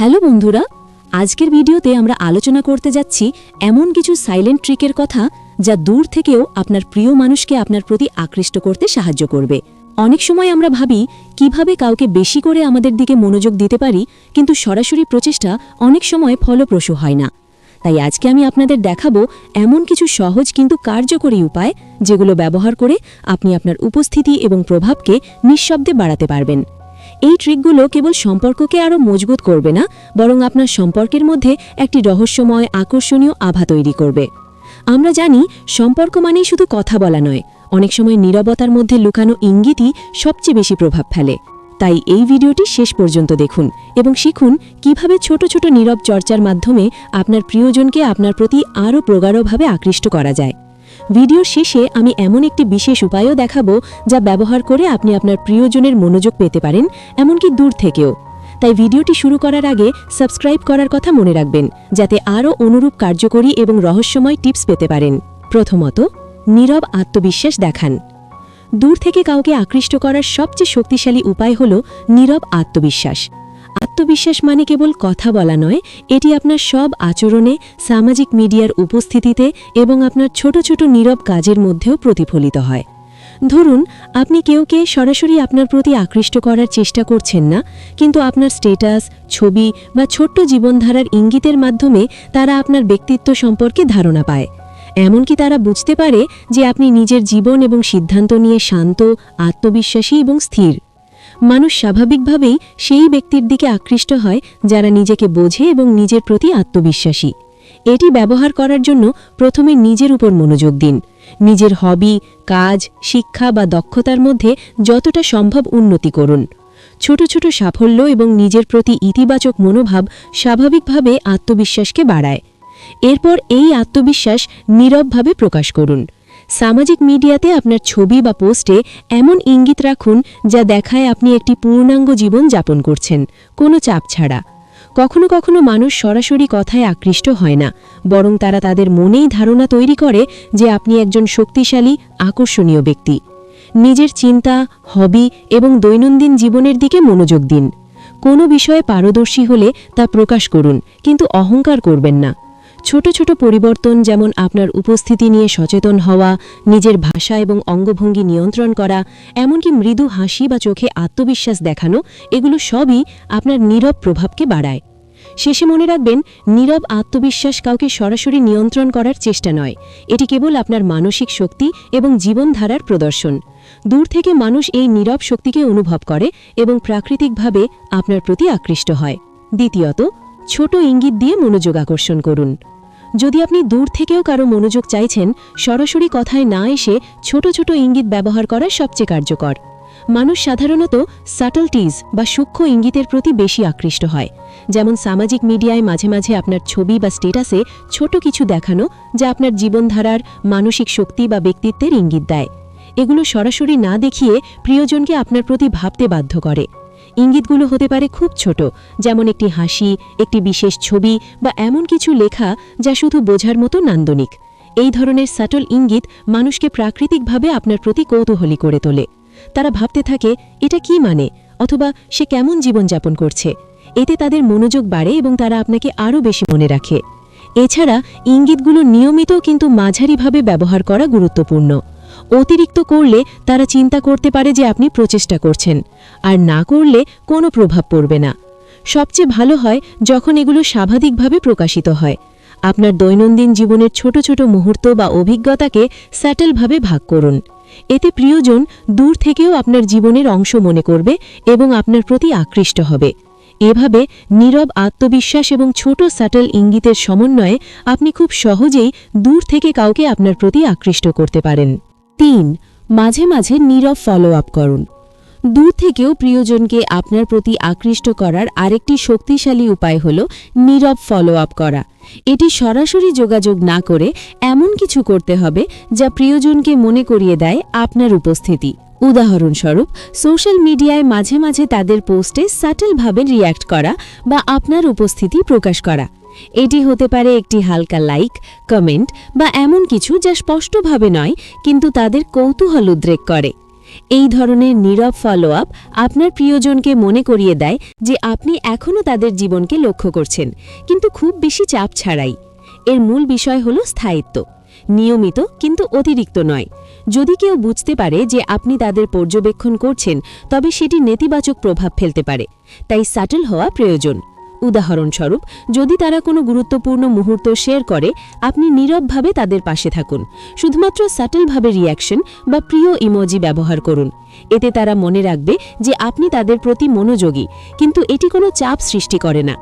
Hello বন্ধুরা, আজকের ভিডিওতে আমরা আলোচনা করতে যাচ্ছি এমন কিছু সাইলেন্ট ট্রিকের কথা যা দূর থেকেও আপনার প্রিয় মানুষকে আপনার প্রতি আকৃষ্ট করতে সাহায্য করবে। অনেক সময় আমরা ভাবি, কীভাবে কাউকে বেশি করে আমাদের দিকে মনোযোগ দিতে পারি, কিন্তু সরাসরি প্রচেষ্টা অনেক সময় ফলপ্রসূ হয় না। তাই আজকে আমি আপনাদের দেখাবো এমন কিছু সহজ কিন্তু কার্যকরী উপায়, যেগুলো ব্যবহার করে আপনি আপনার উপস্থিতি এবং প্রভাবকে নিঃশব্দে বাড়াতে পারবেন। এই ট্রিকগুলো কেবল সম্পর্ককে আরও মজবুত করবে না, বরং আপনার সম্পর্কের মধ্যে একটি রহস্যময়, আকর্ষণীয় আভা তৈরি করবে। আমরা জানি, সম্পর্ক মানেই শুধু কথা বলা নয়, অনেক সময় নীরবতার মধ্যে লুকানো ইঙ্গিতই সবচেয়ে বেশি প্রভাব ফেলে। তাই এই ভিডিওটি শেষ পর্যন্ত দেখুন এবং শিখুন কীভাবে ছোট ছোট নীরব চর্চার মাধ্যমে আপনার প্রিয়জনকে আপনার প্রতি আরও প্রগাঢ়ভাবে আকৃষ্ট করা যায়। ভিডিওর শেষে আমি এমন একটি বিশেষ উপায়ও দেখাবো যা ব্যবহার করে আপনি আপনার প্রিয়জনের মনোযোগ পেতে পারেন, এমনকি দূর থেকেও। তাই ভিডিওটি শুরু করার আগে সাবস্ক্রাইব করার কথা মনে রাখবেন, যাতে আরও অনুরূপ কার্যকরী এবং রহস্যময় টিপস পেতে পারেন। প্রথমত, নীরব আত্মবিশ্বাস দেখান। দূর থেকে কাউকে আকৃষ্ট করার সবচেয়ে শক্তিশালী উপায় হল নীরব আত্মবিশ্বাস। আত্মবিশ্বাস মানে কেবল কথা বলা নয়, এটি আপনার সব আচরণে, সামাজিক মিডিয়ার উপস্থিতিতে এবং আপনার ছোট ছোট নীরব কাজের মধ্যেও প্রতিফলিত হয়। ধরুন, আপনি কেউকে সরাসরি আপনার প্রতি আকৃষ্ট করার চেষ্টা করছেন না, কিন্তু আপনার স্টেটাস, ছবি বা ছোট্ট জীবনধারার ইঙ্গিতের মাধ্যমে তারা আপনার ব্যক্তিত্ব সম্পর্কে ধারণা পায়। এমনকি তারা বুঝতে পারে যে আপনি নিজের জীবন এবং সিদ্ধান্ত নিয়ে শান্ত, আত্মবিশ্বাসী এবং স্থির। মানুষ স্বাভাবিকভাবেই সেই ব্যক্তির দিকে আকৃষ্ট হয় যারা নিজেকে বোঝে এবং নিজের প্রতি আত্মবিশ্বাসী। এটি ব্যবহার করার জন্য প্রথমে নিজের উপর মনোযোগ দিন। নিজের হবি, কাজ, শিক্ষা বা দক্ষতার মধ্যে যতটা সম্ভব উন্নতি করুন। ছোট ছোট সাফল্য এবং নিজের প্রতি ইতিবাচক মনোভাব স্বাভাবিকভাবে আত্মবিশ্বাসকে বাড়ায়। এরপর এই আত্মবিশ্বাস নীরবভাবে প্রকাশ করুন। সামাজিক মিডিয়াতে আপনার ছবি বা পোস্টে এমন ইঙ্গিত রাখুন যা দেখায় আপনি একটি পূর্ণাঙ্গ জীবন যাপন করছেন, কোনো চাপ ছাড়া। কখনো কখনো মানুষ সরাসরি কথায় আকৃষ্ট হয় না, বরং তারা তাদের মনেই ধারণা তৈরি করে যে আপনি একজন শক্তিশালী, আকর্ষণীয় ব্যক্তি। নিজের চিন্তা, হবি এবং দৈনন্দিন জীবনের দিকে মনোযোগ দিন। কোনো বিষয়ে পারদর্শী হলে তা প্রকাশ করুন, কিন্তু অহংকার করবেন না। ছোট ছোট পরিবর্তন যেমন আপনার উপস্থিতি নিয়ে সচেতন হওয়া, নিজের ভাষা এবং অঙ্গভঙ্গি নিয়ন্ত্রণ করা, এমনকি মৃদু হাসি বা চোখে আত্মবিশ্বাস দেখানো, এগুলো সবই আপনার নীরব প্রভাবকে বাড়ায়। শেষে মনে রাখবেন, নীরব আত্মবিশ্বাস কাউকে সরাসরি নিয়ন্ত্রণ করার চেষ্টা নয়। এটি কেবল আপনার মানসিক শক্তি এবং জীবনধারার প্রদর্শন। দূর থেকে মানুষ এই নীরব শক্তিকে অনুভব করে এবং প্রাকৃতিকভাবে আপনার প্রতি আকৃষ্ট হয়। দ্বিতীয়ত, ছোট ইঙ্গিত দিয়ে মনোযোগ আকর্ষণ করুন। যদি আপনি দূর থেকেও কারও মনোযোগ চাইছেন, সরাসরি কথায় না এসে ছোট ছোট ইঙ্গিত ব্যবহার করা সবচেয়ে কার্যকর। মানুষ সাধারণত সাটলটিজ বা সূক্ষ্ম ইঙ্গিতের প্রতি বেশি আকৃষ্ট হয়। যেমন সামাজিক মিডিয়ায় মাঝে মাঝে আপনার ছবি বা স্টেটাসে ছোট কিছু দেখানো যা আপনার জীবনধারার মানসিক শক্তি বা ব্যক্তিত্বের ইঙ্গিত দেয়। এগুলো সরাসরি না দেখিয়ে প্রিয়জনকে আপনার প্রতি ভাবতে বাধ্য করে। ইঙ্গিতগুলো হতে পারে খুব ছোট, যেমন একটি হাসি, একটি বিশেষ ছবি বা এমন কিছু লেখা যা শুধু বোঝার মতো নান্দনিক। এই ধরনের সাটল ইঙ্গিত মানুষকে প্রাকৃতিকভাবে আপনার প্রতি কৌতূহলী করে তোলে। তারা ভাবতে থাকে, এটা কি মানে? অথবা সে কেমন জীবনযাপন করছে? এতে তাদের মনোযোগ বাড়ে এবং তারা আপনাকে আরও বেশি মনে রাখে। এছাড়া ইঙ্গিতগুলো নিয়মিত কিন্তু মাঝারিভাবে ব্যবহার করা গুরুত্বপূর্ণ। অতিরিক্ত করলে তারা চিন্তা করতে পারে যে আপনি প্রচেষ্টা করছেন। আর না করলে কোনো প্রভাব পড়বে না। সবচেয়ে ভালো হয় যখন এগুলো স্বাভাবিকভাবে প্রকাশিত হয়। আপনার দৈনন্দিন জীবনের ছোট ছোট মুহূর্ত বা অভিজ্ঞতাকে স্যাটেলভাবে ভাগ করুন। এতে প্রিয়জন দূর থেকেও আপনার জীবনের অংশ মনে করবে এবং আপনার প্রতি আকৃষ্ট হবে। এভাবে নীরব আত্মবিশ্বাস এবং ছোট স্যাটেল ইঙ্গিতের সমন্বয়ে আপনি খুব সহজেই দূর থেকে কাউকে আপনার প্রতি আকৃষ্ট করতে পারেন। তিন, মাঝে মাঝে নীরব ফলো আপ করুন। দূর থেকেও প্রিয়জনকে আপনার প্রতি আকৃষ্ট করার আরেকটি শক্তিশালী উপায় হল নীরব ফলো আপ করা। এটি সরাসরি যোগাযোগ না করে এমন কিছু করতে হবে যা প্রিয়জনকে মনে করিয়ে দেয় আপনার উপস্থিতি। উদাহরণস্বরূপ সোশ্যাল মিডিয়ায় মাঝে মাঝে তাদের পোস্টে সাটেলভাবে রিয়্যাক্ট করা বা আপনার উপস্থিতি প্রকাশ করা। এটি হতে পারে একটি হালকা লাইক, কমেন্ট বা এমন কিছু যা স্পষ্টভাবে নয়, কিন্তু তাদের কৌতূহল উদ্রেক করে। এই ধরনের নীরব ফলো আপ আপনার প্রিয়জনকে মনে করিয়ে দেয় যে আপনি এখনও তাদের জীবনকে লক্ষ্য করছেন, কিন্তু খুব বেশি চাপ ছাড়াই। এর মূল বিষয় হল স্থায়িত্ব। নিয়মিত কিন্তু অতিরিক্ত নয়। যদি কেউ বুঝতে পারে যে আপনি তাদের পর্যবেক্ষণ করছেন, তবে সেটি নেতিবাচক প্রভাব ফেলতে পারে। তাই সাটল হওয়া প্রয়োজন। উদাহরণস্বরূপ, যদি তারা কোনো গুরুত্বপূর্ণ মুহূর্ত শেয়ার করে, আপনি নীরবভাবে তাদের পাশে থাকুন। শুধুমাত্র সাটলভাবে রিয়াকশন বা প্রিয় ইমোজি ব্যবহার করুন। এতে তারা মনে রাখবে যে আপনি তাদের প্রতি মনোযোগী, কিন্তু এটি কোনো চাপ সৃষ্টি করে না।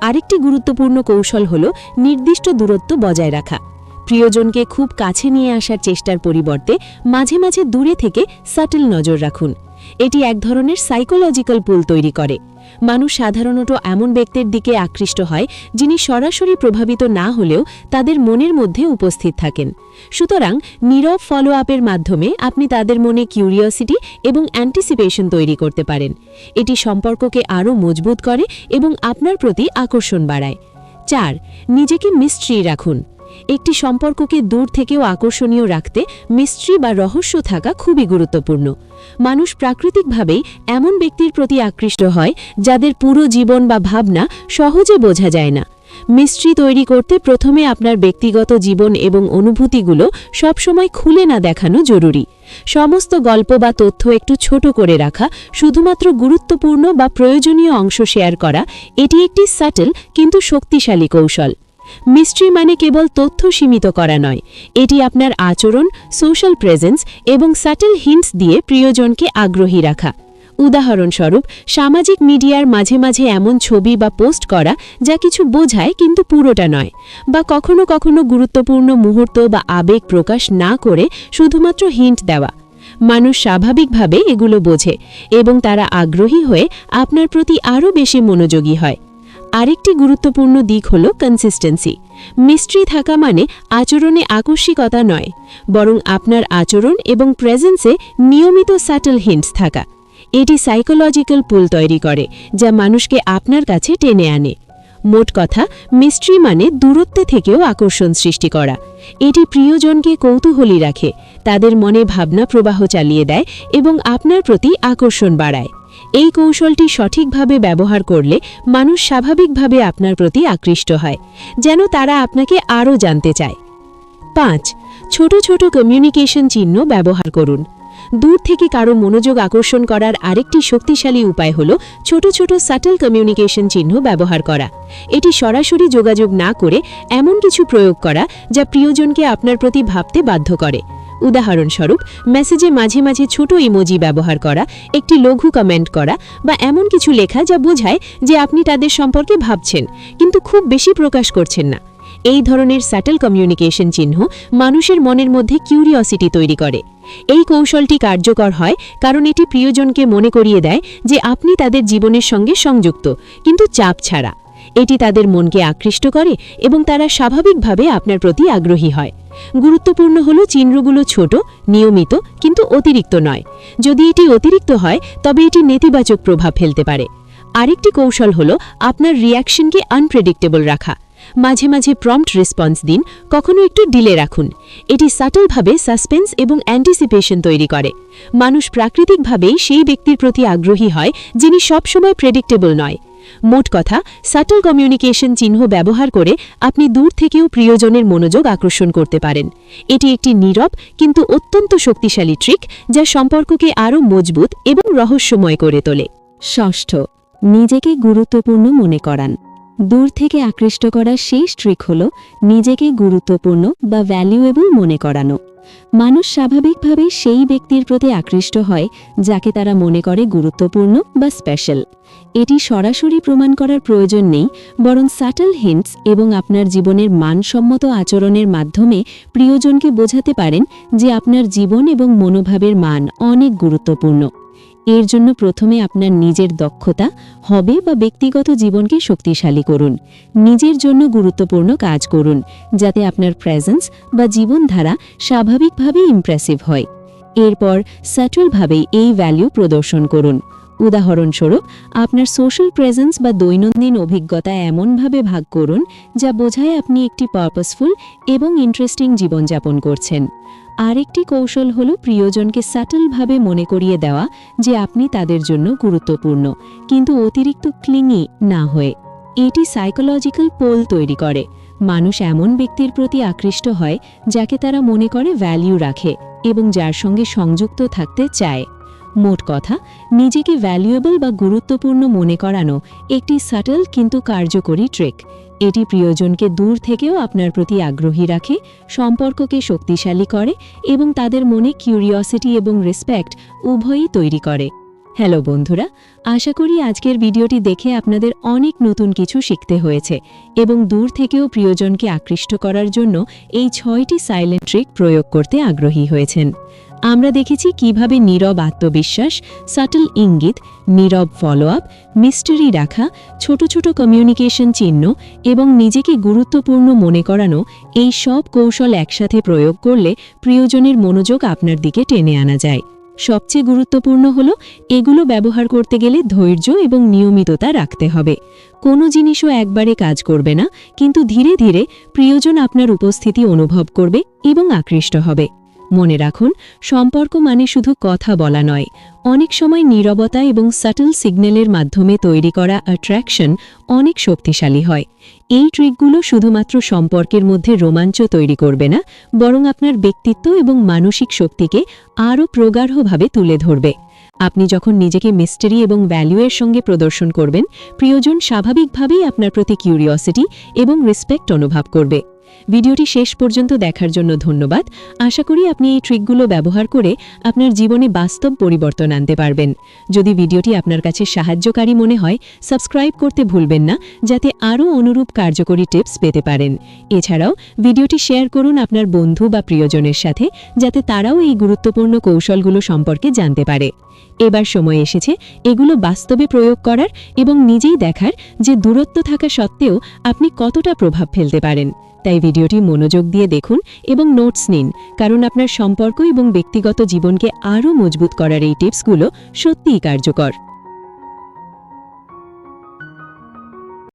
আরেকটি গুরুত্বপূর্ণ কৌশল হল নির্দিষ্ট দূরত্ব বজায় রাখা। প্রিয়জনকে খুব কাছে নিয়ে আসার চেষ্টার পরিবর্তে মাঝে মাঝে দূরে থেকে সাটল নজর রাখুন। এটি এক ধরনের সাইকোলজিক্যাল পুল তৈরি করে। মানুষ সাধারণত এমন ব্যক্তির দিকে আকৃষ্ট হয়, যিনি সরাসরি প্রভাবিত না হলেও তাদের মনের মধ্যে উপস্থিত থাকেন। সুতরাং নীরব ফলো আপের মাধ্যমে আপনি তাদের মনে কিউরিওসিটি এবং অ্যান্টিসিপেশন তৈরি করতে পারেন। এটি সম্পর্ককে আরও মজবুত করে এবং আপনার প্রতি আকর্ষণ বাড়ায়। চার, নিজেকে মিস্ট্রি রাখুন। একটি সম্পর্ককে দূর থেকেও আকর্ষণীয় রাখতে মিস্ট্রি বা রহস্য থাকা খুবই গুরুত্বপূর্ণ। মানুষ প্রাকৃতিকভাবেই এমন ব্যক্তির প্রতি আকৃষ্ট হয় যাদের পুরো জীবন বা ভাবনা সহজে বোঝা যায় না। মিস্ট্রি তৈরি করতে প্রথমে আপনার ব্যক্তিগত জীবন এবং অনুভূতিগুলো সবসময় খুলে না দেখানো জরুরি। সমস্ত গল্প বা তথ্য একটু ছোট করে রাখা শুধুমাত্র গুরুত্বপূর্ণ বা প্রয়োজনীয় অংশ শেয়ার করা, এটি একটি সাটল কিন্তু শক্তিশালী কৌশল। মিস্ট্রি মানে কেবল তথ্য সীমিত করা নয়। এটি আপনার আচরণ সোশ্যাল প্রেজেন্স এবং স্যাটেল হিন্টস দিয়ে প্রিয়জনকে আগ্রহী রাখা। উদাহরণস্বরূপ, সামাজিক মিডিয়ার মাঝে মাঝে এমন ছবি বা পোস্ট করা যা কিছু বোঝায় কিন্তু পুরোটা নয় বা কখনো কখনো গুরুত্বপূর্ণ মুহূর্ত বা আবেগ প্রকাশ না করে শুধুমাত্র হিন্ট দেওয়া। মানুষ স্বাভাবিকভাবে এগুলো বোঝে এবং তারা আগ্রহী হয়ে আপনার প্রতি আরও বেশি মনোযোগী হয়। আরেকটি গুরুত্বপূর্ণ দিক হল কনসিস্টেন্সি মিস্ট্রি থাকা মানে আচরণে আকস্মিকতা নয়, বরং আপনার আচরণ এবং প্রেজেন্সে নিয়মিত স্যাটল হিন্টস থাকা। এটি সাইকোলজিক্যাল পুল তৈরি করে, যা মানুষকে আপনার কাছে টেনে আনে। মোট কথা মিস্ট্রি মানে দূরত্বে থেকেও আকর্ষণ সৃষ্টি করা। এটি প্রিয়জনকে কৌতূহলী রাখে, তাদের মনে ভাবনা প্রবাহ চালিয়ে দেয় এবং আপনার প্রতি আকর্ষণ বাড়ায়। এই কৌশলটি সঠিকভাবে ব্যবহার করলে মানুষ স্বাভাবিকভাবে আপনার প্রতি আকৃষ্ট হয়, যেন তারা আপনাকে আরও জানতে চায়। পাঁচ, ছোট ছোট কমিউনিকেশন চিহ্ন ব্যবহার করুন। দূর থেকে কারও মনোযোগ আকর্ষণ করার আরেকটি শক্তিশালী উপায় হল ছোট ছোট সাটল কমিউনিকেশন চিহ্ন ব্যবহার করা। এটি সরাসরি যোগাযোগ না করে এমন কিছু প্রয়োগ করা যা প্রিয়জনকে আপনার প্রতি ভাবতে বাধ্য করে। উদাহরণস্বরূপ মেসেজে মাঝে মাঝে ছোট ইমোজি ব্যবহার করা, একটি লঘু কমেন্ট করা বা এমন কিছু লেখা যা বোঝায় যে আপনি তাদের সম্পর্কে ভাবছেন, কিন্তু খুব বেশি প্রকাশ করছেন না। এই ধরনের স্যাটেল কমিউনিকেশন চিহ্ন মানুষের মনের মধ্যে কিউরিওসিটি তৈরি করে। এই কৌশলটি কার্যকর হয় কারণ এটি প্রিয়জনকে মনে করিয়ে দেয় যে আপনি তাদের জীবনের সঙ্গে সংযুক্ত, কিন্তু চাপ ছাড়া। এটি তাদের মনকে আকৃষ্ট করে এবং তারা স্বাভাবিকভাবে আপনার প্রতি আগ্রহী হয়। গুরুত্বপূর্ণ হল চিহ্নগুলো ছোট, নিয়মিত, কিন্তু অতিরিক্ত নয়। যদি এটি অতিরিক্ত হয়, তবে এটি নেতিবাচক প্রভাব ফেলতে পারে। আরেকটি কৌশল হল আপনার রিয়াকশনকে আনপ্রেডিক্টেবল রাখা। মাঝে মাঝে প্রম্পট রেসপন্স দিন, কখনো একটু ডিলে রাখুন। এটি সাটলভাবে সাসপেন্স এবং অ্যান্টিসিপেশন তৈরি করে। মানুষ প্রাকৃতিকভাবেই সেই ব্যক্তির প্রতি আগ্রহী হয়, যিনি সবসময় প্রেডিক্টেবল নয়। মোট কথা সাটল কমিউনিকেশন চিহ্ন ব্যবহার করে আপনি দূর থেকেও প্রিয়জনের মনোযোগ আকর্ষণ করতে পারেন। এটি একটি নীরব কিন্তু অত্যন্ত শক্তিশালী ট্রিক যা সম্পর্ককে আরও মজবুত এবং রহস্যময় করে তোলে। ষষ্ঠ, নিজেকে গুরুত্বপূর্ণ মনে করান। দূর থেকে আকৃষ্ট করার শেষ ট্রিক হল নিজেকে গুরুত্বপূর্ণ বা ভ্যালুয়েবল মনে করানো। মানুষ স্বাভাবিকভাবে সেই ব্যক্তির প্রতি আকৃষ্ট হয়, যাকে তারা মনে করে গুরুত্বপূর্ণ বা স্পেশাল এটি সরাসরি প্রমাণ করার প্রয়োজন নেই, বরং সাটল হিন্টস এবং আপনার জীবনের মানসম্মত আচরণের মাধ্যমে প্রিয়জনকে বোঝাতে পারেন যে আপনার জীবন এবং মনোভাবের মান অনেক গুরুত্বপূর্ণ। এর জন্য প্রথমে আপনার নিজের দক্ষতা, হবে বা ব্যক্তিগত জীবনকে শক্তিশালী করুন। নিজের জন্য গুরুত্বপূর্ণ কাজ করুন, যাতে আপনার প্রেজেন্স বা জীবনধারা স্বাভাবিকভাবে ইমপ্রেসিভ হয়। এরপর স্যাটলভাবেই এই ভ্যালু প্রদর্শন করুন। উদাহরণস্বরূপ, আপনার সোশ্যাল প্রেজেন্স বা দৈনন্দিন অভিজ্ঞতা এমনভাবে ভাগ করুন, যা বোঝায় আপনি একটি পারপাসফুল এবং ইন্টারেস্টিং জীবনযাপন করছেন। আরেকটি কৌশল হল প্রিয়জনকে স্যাটেলভাবে মনে করিয়ে দেওয়া, যে আপনি তাদের জন্য গুরুত্বপূর্ণ, কিন্তু অতিরিক্ত ক্লিঙি না হয়ে। এটি সাইকোলজিক্যাল পোল তৈরি করে। মানুষ এমন ব্যক্তির প্রতি আকৃষ্ট হয়, যাকে তারা মনে করে ভ্যালিউ রাখে এবং যার সঙ্গে সংযুক্ত থাকতে চায়। মোট কথা, নিজেকে ভ্যালুয়েবল বা গুরুত্বপূর্ণ মনে করানো একটি সাটল কিন্তু কার্যকরী ট্রেক এটি প্রিয়জনকে দূর থেকেও আপনার প্রতি আগ্রহী রাখে, সম্পর্ককে শক্তিশালী করে এবং তাদের মনে কিউরিওসিটি এবং রেসপেক্ট উভয়ই তৈরি করে। হ্যালো বন্ধুরা, আশা করি আজকের ভিডিওটি দেখে আপনাদের অনেক নতুন কিছু শিখতে হয়েছে এবং দূর থেকেও প্রিয়জনকে আকৃষ্ট করার জন্য এই ছয়টি সাইলেন্ট ট্রিক প্রয়োগ করতে আগ্রহী হয়েছেন। আমরা দেখেছি কীভাবে নীরব আত্মবিশ্বাস, সাটল ইঙ্গিত, নীরব ফলো আপ মিস্টারি রাখা, ছোট ছোট কমিউনিকেশন চিহ্ন এবং নিজেকে গুরুত্বপূর্ণ মনে করানো এই সব কৌশল একসাথে প্রয়োগ করলে প্রিয়জনের মনোযোগ আপনার দিকে টেনে আনা যায়। সবচেয়ে গুরুত্বপূর্ণ হল এগুলো ব্যবহার করতে গেলে ধৈর্য এবং নিয়মিততা রাখতে হবে। কোনো জিনিসও একবারে কাজ করবে না, কিন্তু ধীরে ধীরে প্রিয়জন আপনার উপস্থিতি অনুভব করবে এবং আকৃষ্ট হবে। মনে রাখুন, সম্পর্ক মানে শুধু কথা বলা নয়। অনেক সময় নীরবতা এবং সাটল সিগন্যালের মাধ্যমে তৈরি করা অ্যাট্রাকশন অনেক শক্তিশালী হয়। এই ট্রিকগুলো শুধুমাত্র সম্পর্কের মধ্যে রোমাঞ্চ তৈরি করবে না, বরং আপনার ব্যক্তিত্ব এবং মানসিক শক্তিকে আরও প্রগাঢ়ভাবে তুলে ধরবে। আপনি যখন নিজেকে মিস্টারি এবং ভ্যালুয়ের সঙ্গে প্রদর্শন করবেন, প্রিয়জন স্বাভাবিকভাবেই আপনার প্রতি কিউরিওসিটি এবং রেসপেক্ট অনুভব করবে। ভিডিওটি শেষ পর্যন্ত দেখার জন্য ধন্যবাদ। আশা করি আপনি এই ট্রিকগুলো ব্যবহার করে আপনার জীবনে বাস্তব পরিবর্তন আনতে পারবেন। যদি ভিডিওটি আপনার কাছে সাহায্যকারী মনে হয়, সাবস্ক্রাইব করতে ভুলবেন না, যাতে আরও অনুরূপ কার্যকরী টিপস পেতে পারেন। এছাড়াও, ভিডিওটি শেয়ার করুন আপনার বন্ধু বা প্রিয়জনের সাথে, যাতে তারাও এই গুরুত্বপূর্ণ কৌশলগুলো সম্পর্কে জানতে পারে। এবার সময় এসেছে এগুলো বাস্তবে প্রয়োগ করার এবং নিজেই দেখার যে দূরত্ব থাকা সত্ত্বেও আপনি কতটা প্রভাব ফেলতে পারেন। তাই ভিডিওটি মনোযোগ দিয়ে দেখুন এবং নোটস নিন, কারণ আপনার সম্পর্ক এবং ব্যক্তিগত জীবনকে আরও মজবুত করার এই টিপসগুলো সত্যিই কার্যকর।